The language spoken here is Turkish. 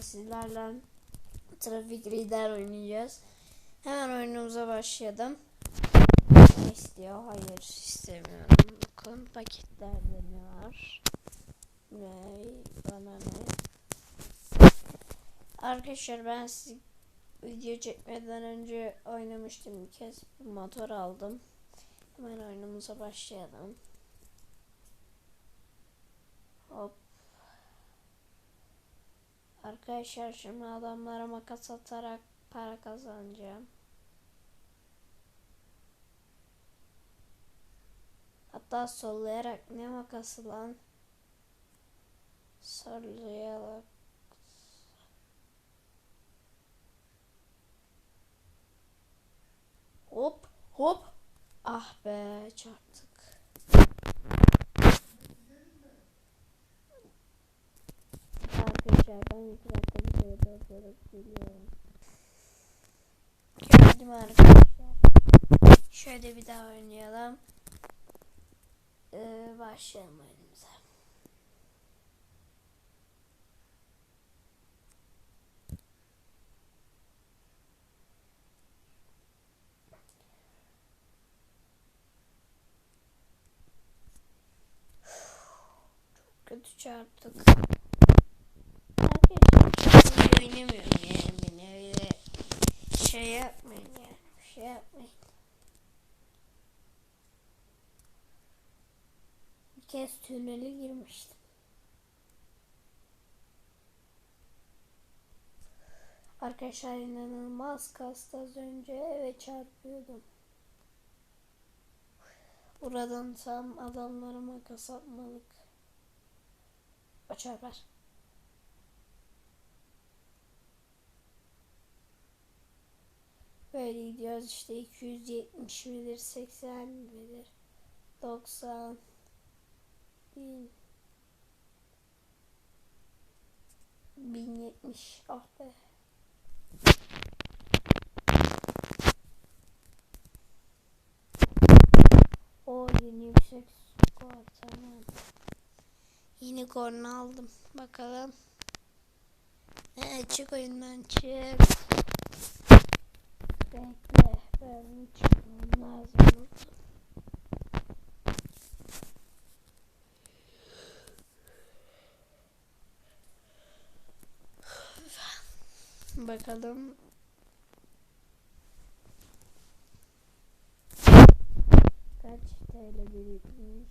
Sizlerle Trafik Lider oynayacağız. Hemen oyunumuza başlayalım. Ne istiyor? Hayır istemiyorum. Bakın paketlerde ne var? Ne? Bana ne? Arkadaşlar ben sizi video çekmeden önce oynamıştım bir kez. Motor aldım. Hemen oyunumuza başlayalım. Hop. Arkadaşlar şimdi adamlara makas atarak para kazanacağım. Hatta sollayarak ne makası lan? Sollayarak. Hop hop. Ah be çarptık. Arkadaşlar ben iki dakika bir şey durdurup geliyorum. Geldim arkadaşlar. Şöyle bir daha oynayalım. Ee, başlayalım oyunumuza. Çok kötü çarptık. Şey yapmayın yani bir şey yapmayın. Bir kez tünele girmiştim. Arkadaşlar inanılmaz kastı az önce ve çarpıyordum. Buradan tam adamlara makas atmalık. O çarpar. Böyle gidiyoruz işte 270 midir 80 midir 90 1000 1070 ah be. O yeni yüksek skor tamam. Yeni korna aldım. Bakalım. Evet, çık oyundan çık Bakalım. Kaç TL birikmiş?